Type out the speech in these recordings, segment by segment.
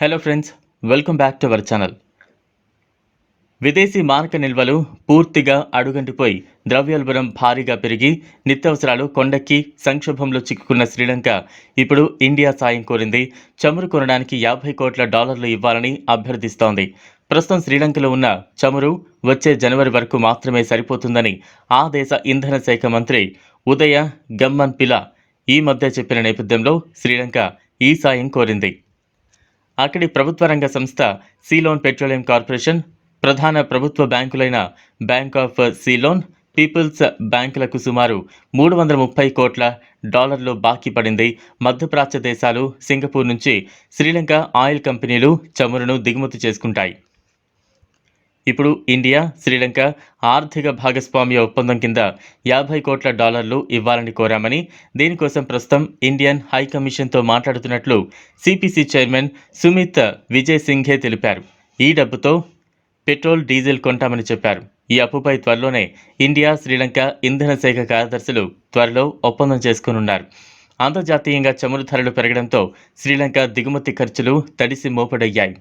Hello friends welcome back to our channel విదేశీ మారక నిల్వలు పూర్తిగా అడుగంటిపోయి ద్రవ్యోల్బణం భారీగా పెరిగి నిత్యావసరాలు కొండక్కి సంక్షోభంలో చిక్కుకున్న శ్రీలంక ఇప్పుడు ఇండియా సాయం కోరింది. చమురు కొనడానికి యాభై కోట్ల డాలర్లు ఇవ్వాలని అభ్యర్థిస్తోంది. ప్రస్తుతం శ్రీలంకలో ఉన్న చమురు వచ్చే జనవరి వరకు మాత్రమే సరిపోతుందని ఆ దేశ ఇంధన శాఖ మంత్రి ఉదయ గమ్మన్ పిలా ఈ మధ్య చెప్పిన నేపథ్యంలో శ్రీలంక ఈ సాయం కోరింది. అక్కడి ప్రభుత్వ రంగ సంస్థ సీలోన్ పెట్రోలియం కార్పొరేషన్ ప్రధాన ప్రభుత్వ బ్యాంకులైన బ్యాంక్ ఆఫ్ సీలోన్ పీపుల్స్ బ్యాంకులకు సుమారు మూడు వందల ముప్పై కోట్ల డాలర్లు బాకీ పడింది. మధ్యప్రాచ్య దేశాలు సింగపూర్ నుంచి శ్రీలంక ఆయిల్ కంపెనీలు చమురును దిగుమతి చేసుకుంటాయి. ఇప్పుడు ఇండియా శ్రీలంక ఆర్థిక భాగస్వామ్య ఒప్పందం కింద యాభై కోట్ల డాలర్లు ఇవ్వాలని కోరామని దీనికోసం ప్రస్తుతం ఇండియన్ హై కమిషన్తో మాట్లాడుతున్నట్లు సిపిసి చైర్మన్ సుమిత్ విజయ్ సింఘే తెలిపారు. ఈ డబ్బుతో పెట్రోల్ డీజిల్ కొంటామని చెప్పారు. ఈ అప్పుపై త్వరలోనే ఇండియా శ్రీలంక ఇంధన శాఖ కార్యదర్శులు త్వరలో ఒప్పందం చేసుకోనున్నారు. అంతర్జాతీయంగా చమురు ధరలు పెరగడంతో శ్రీలంక దిగుమతి ఖర్చులు తడిసి మోపడయ్యాయి.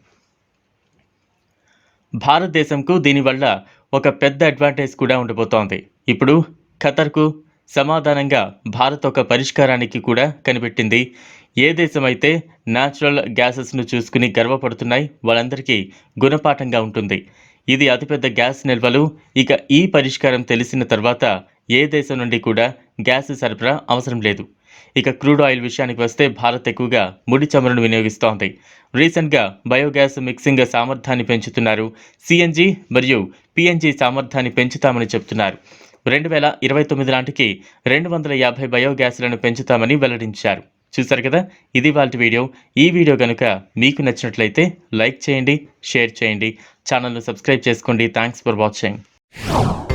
భారతదేశంకు దీనివల్ల ఒక పెద్ద అడ్వాంటేజ్ కూడా ఉండబోతోంది. ఇప్పుడు ఖతర్కు సమాధానంగా భారత్ ఒక పరిష్కారానికి కూడా కనిపెట్టింది. ఏ దేశమైతే న్యాచురల్ గ్యాసెస్ను చూసుకుని గర్వపడుతున్నాయి వాళ్ళందరికీ గుణపాఠంగా ఉంటుంది. ఇది అతిపెద్ద గ్యాస్ నిల్వలు. ఇక ఈ పరిష్కారం తెలిసిన తర్వాత ఏ దేశం నుండి కూడా గ్యాస్ సరఫరా అవసరం లేదు. ఇక క్రూడ్ ఆయిల్ విషయానికి వస్తే భారత్ ఎక్కువగా ముడి చమురును వినియోగిస్తోంది. రీసెంట్గా బయోగ్యాస్ మిక్సింగ్ సామర్థ్యాన్ని పెంచుతున్నారు సిఎన్జి మరియు పిఎన్జి సామర్థ్యాన్ని పెంచుతామని చెప్తున్నారు. రెండు వేల ఇరవై తొమ్మిది నాటికి రెండు వందల యాభై బయోగ్యాస్లను పెంచుతామని వెల్లడించారు. చూసారు కదా? ఇది వాళ్ళ వీడియో. ఈ వీడియో కనుక మీకు నచ్చినట్లయితే లైక్ చేయండి షేర్ చేయండి. ఛానల్ను సబ్స్క్రైబ్ చేసుకోండి. Thanks for watching.